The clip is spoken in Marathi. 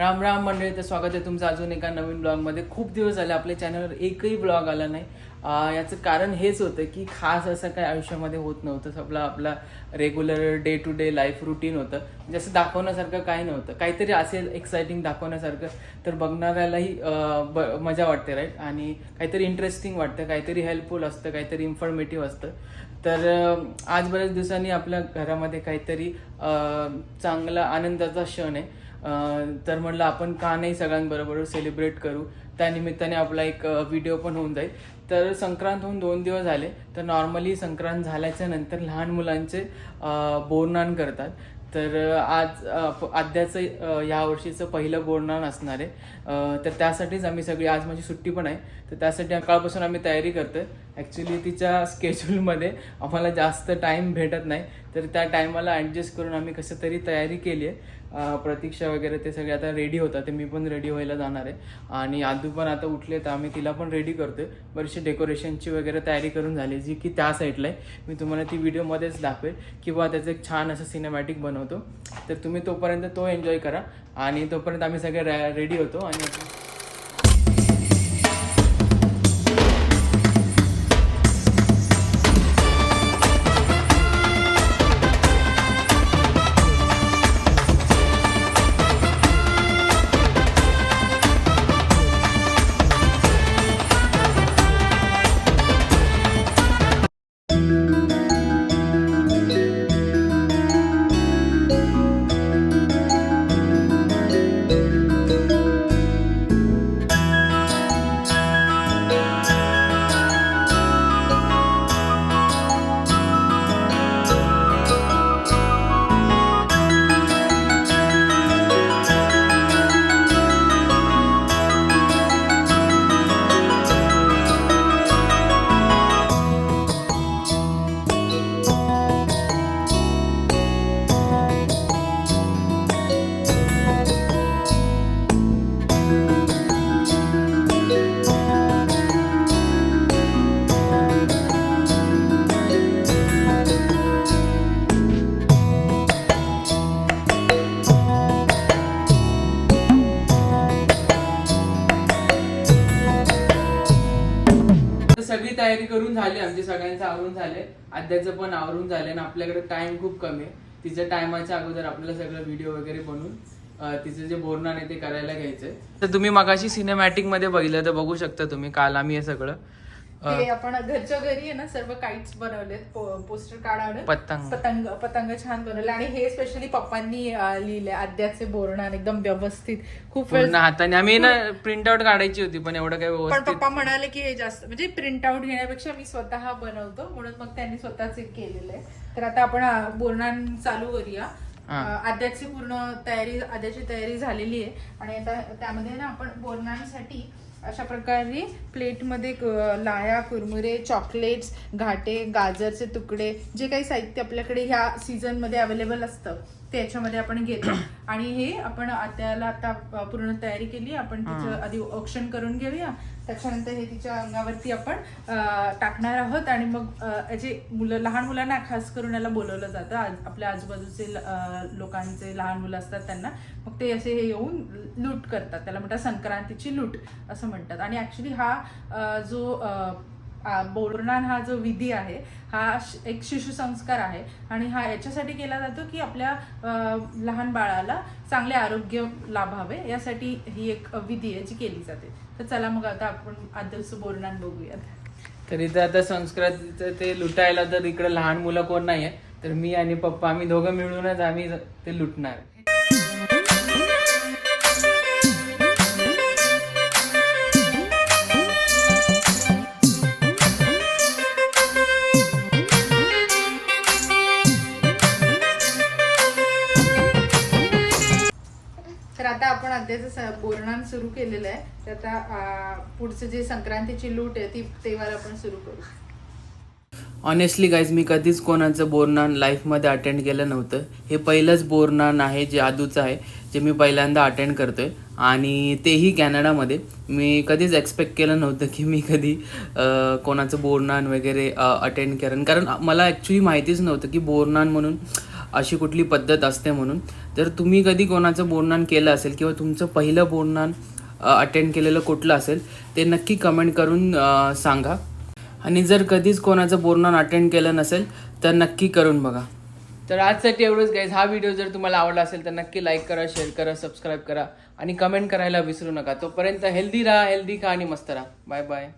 राम राम मंडळी तर स्वागत आहे तुमचं अजून एका नवीन ब्लॉगमध्ये खूप दिवस झाले आपल्या चॅनलवर एकही ब्लॉग आला नाही. याचं कारण हेच होतं की खास असं काय आयुष्यामध्ये होत नव्हतं. सगळं आपला regular day to day life routine होतं म्हणजे जसं दाखवण्यासारखं काही नव्हतं. काहीतरी असेल एक्साइटिंग दाखवण्यासारखं तर बघणाऱ्यालाही ब मजा वाटते राईट आणि काहीतरी इंटरेस्टिंग वाटतं काहीतरी हेल्पफुल असतं काहीतरी इन्फॉर्मेटिव्ह असतं. तर आज बऱ्याच दिवसांनी आपल्या घरामध्ये काहीतरी चांगला आनंदाचा क्षण आहे. तर म्हटलं आपण का नाही सगळ्यांबरोबर सेलिब्रेट करू? त्यानिमित्ताने आपला एक व्हिडिओ पण होऊन जाईल. तर संक्रांत होऊन दोन दिवस झाले. तर नॉर्मली संक्रांत झाल्याच्यानंतर लहान मुलांचे बोरनान करतात. तर आज आद्याचं या वर्षीचं पहिलं बोरनान असणार आहे. तर त्यासाठीच आम्ही सगळी आज माझी सुट्टी पण आहे. तर त्यासाठी सकाळपासून आम्ही तयारी करतोय. ॲक्च्युली तिच्या स्केड्यूलमध्ये आम्हाला जास्त टाईम भेटत नाही. तर त्या टायमाला ॲडजस्ट करून आम्ही कसं तरी तयारी केली आहे. प्रतीक्षा वगैरे ते सगळे आता रेडी होतात. ते मी पण रेडी व्हायला जाणार आहे. आणि आदू पण आता उठले तर आम्ही तिला पण रेडी करतोय. बरीचशी डेकोरेशनची वगैरे तयारी करून झाली जी की त्या साईडला आहे. मी तुम्हाला ती व्हिडिओमध्येच दाखवेल. किंवा त्याचं एक छान असं सिनेमॅटिक बनवतो. तर तुम्ही तोपर्यंत तो एन्जॉय करा. आणि तोपर्यंत आम्ही सगळे रेडी होतो. आणि तयारी करून झाली आमची सगळ्यांचं आवरून झाले. आद्याचं पण आवरून झाले आणि आपल्याकडे टाइम खूप कमी आहे. तिच्या टायमाच्या अगोदर आपल्याला सगळं व्हिडिओ वगैरे बनवून तिचं जे बोरणान आहे ते करायला घ्यायचंय. तर तुम्ही मगाशी सिनेमॅटिकमध्ये बघितलं तर बघू शकता तुम्ही काल आम्ही हे सगळं. ते आपण घरच्या घरी आहे ना सर्व काइट्स बनवलेत. पोस्टर कार्ड आणून. पतंग. पतंग पतंग छान बनवले. आणि हे स्पेशली पप्पांनी लिहिले आद्याचे बोरणान एकदम व्यवस्थित. खूप वेळ हाताने. आम्ही ना प्रिंट आउट काढायची होती पण एवढं काही पण पप्पा म्हणाले की हे जास्त म्हणजे प्रिंट आउट घेण्यापेक्षा मी स्वतः बनवतो म्हणून मग त्यांनी स्वतःच केलेलं आहे. तर आता आपण अं, बोरणान चालू करूया. आद्याची पूर्ण तयारी आद्याची तयारी झालेली आहे. आणि आता त्यामध्ये ना आपण बोरणांसाठी अशा प्रकारे प्लेटमध्ये लाया कुरमुरे चॉकलेट्स घाटे गाजरचे तुकडे जे काही साहित्य आपल्याकडे ह्या सीझनमध्ये अवेलेबल असतं ते याच्यामध्ये आपण घेतो. आणि हे आपण आत्याला आता पूर्ण तयारी केली. आपण तिचं आधी औक्षण करून घेऊया. त्याच्यानंतर हे तिच्या अंगावरती आपण टाकणार आहोत. आणि मग जे मुलं लहान मुलांना खास करून याला बोलवलं जातं. आज आपल्या आजूबाजूचे लोकांचे लहान मुलं असतात त्यांना. मग ते असे हे येऊन लूट करतात. त्याला म्हणतात संक्रांतीची लूट असं म्हणतात. आणि ऍक्च्युली हा जो बोरणान हा जो विधी आहे हा एक शिशु संस्कार आहे. आणि हा याच्यासाठी केला जातो की आपल्या लहान बाळाला चांगले आरोग्य लाभावे. यासाठी ही एक विधी आहे जी केली जाते. तर चला मग आता आपण आदर्श बोरणान बघूयात. तर इथं आता संस्कृतीचं ते लुटायला तर इकडे लहान मुलं कोण नाही आहे तर मी आणि पप्पा आम्ही दोघं मिळूनच आम्ही ते लुटणार. सध्याचं बोरणान सुरू केलेलं आहे तर आता पुढचं जे संक्रांतीची लूट आहे ती तेव्हा आपण सुरू करू. ऑनेस्टली गाईज मी कधीच कोणाचं बोरनान लाईफमध्ये अटेंड केलं नव्हतं. हे पहिलंच बोरनान आहे जे आदूचं आहे जे मी पहिल्यांदा अटेंड करतोय. आणि तेही कॅनडामध्ये. मी कधीच एक्सपेक्ट केलं नव्हतं की मी कधी कोणाचं बोरनान वगैरे अटेंड करेन. कारण मला ॲक्च्युली माहितीच नव्हतं की बोरनान म्हणून अशी कुठली पद्धत असते म्हणून. जर तुम्ही कधी कोणाचं बोरनान केलं असेल किंवा तुमचं पहिलं बोरनान अटेंड केलेलं कुठलं असेल ते नक्की कमेंट करून सांगा. आणि जर कधीच कोणाचं बोरनान अटेंड केलं नसेल तर नक्की करून बघा. तर आजसाठी एवढंच गाईज हा व्हिडिओ जर तुम्हाला आवडला असेल तर नक्की लाईक करा शेअर करा सबस्क्राईब करा आणि कमेंट करायला विसरू नका. तोपर्यंत हेल्दी राहा हेल्दी खा आणि मस्त राहा. Bye bye